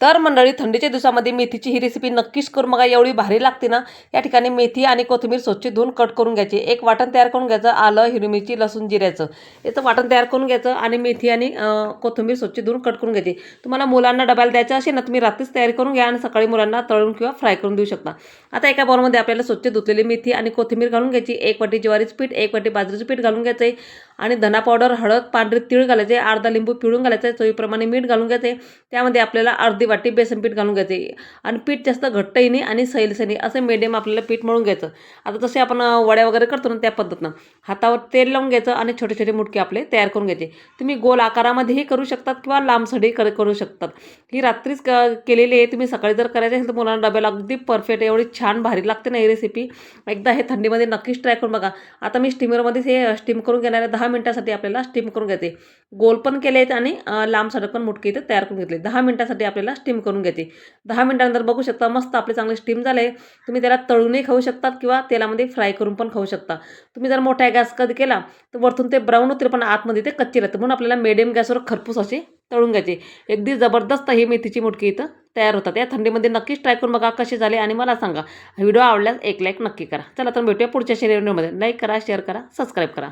तर मंडळी थंडीच्या दिवसामध्ये मेथीची ही रेसिपी नक्कीच करून बघा एवढी भारी लागते ना. या ठिकाणी मेथी आणि कोथिंबीर स्वच्छ धुवून कट करून घ्यायची. एक वाटण तयार करून घ्यायचं. आलं हिरवी मिरची लसूण जिऱ्याचं. याचं वाटण तयार करून घ्यायचं आणि मेथी आणि कोथिंबीर स्वच्छ धुवून कट करून घ्यायची. तुम्हाला मुलांना डब्याला द्यायचं असेल ना तुम्ही रात्रीच तयारी करून घ्या आणि सकाळी मुलांना तळून किंवा फ्राय करून देऊ शकता. आता एका बॉलमध्ये आपल्याला स्वच्छ धुतलेली मेथी आणि कोथिंबीर घालून घ्यायची. एक वाटी ज्वारीचं पीठ एक वाटी बाजरीचं पीठ घालून घ्यायचं आहे. आणि धना पावडर हळद पांढरे तीळ घालायचे. अर्धा लिंबू पिळून घालायचं आहे. चवीप्रमाणे मीठ घालून घ्यायचं आहे. त्यामध्ये आपल्याला अर्धी वाटी बेसन पीठ घालून घ्यायचे. आणि पीठ जास्त घट्टही नाही आणि सैलसही नाही. असं मिडियम आपल्याला पीठ मळून घ्यायचं. आता जसे आपण वड्या वगैरे करतो ना त्या पद्धतीनं हातावर तेल लावून घ्यायचं आणि छोटे छोटे मुटके आपले तयार करून घ्यायचे. तुम्ही गोल आकारामध्येही करू शकतात किंवा लांबसडी कर करू शकतात. ही रात्रीच क केलेली आहे तुम्ही सकाळी जर करायचं असेल तर मुलांना डब्याला अगदी परफेक्ट एवढी छान भारी लागते ना ही रेसिपी एकदा हे थंडीमध्ये नक्कीच ट्राय करून बघा. आता मी स्टीमरमध्येच हे स्टीम करून घेणार आहे. दहा मिनिटासाठी आपल्याला स्टीम करून घ्यायचे. गोल पण केले आहेत आणि लांब सडक पण मुटके इथे तयार करून घेतले. दहा मिनिटासाठी आपल्याला स्टीम करून घेते. दहा मिनिटानंतर बघू शकता मस्त आपले चांगले स्टीम झाले. तुम्ही त्याला तळूनही खाऊ शकतात किंवा तेलामध्ये फ्राय करून पण खाऊ शकता. तुम्ही जर मोठ्या गॅस कधी केला तर वरतून ते ब्राऊन होतील पण आतमध्ये ते कच्चे राहते म्हणून आपल्याला मिडियम गॅसवर खरपूस असे तळून घ्यायचे. अगदी जबरदस्त ही मेथीची मुटकी इथं तयार होतात. या थंडीमध्ये नक्कीच ट्राय करून बघा कसे झाले आणि मला सांगा. व्हिडिओ आवडल्यास एक लाईक नक्की करा. चला तर भेटूया पुढच्या शेअरमध्ये लाईक करा शेअर करा सबस्क्राईब करा.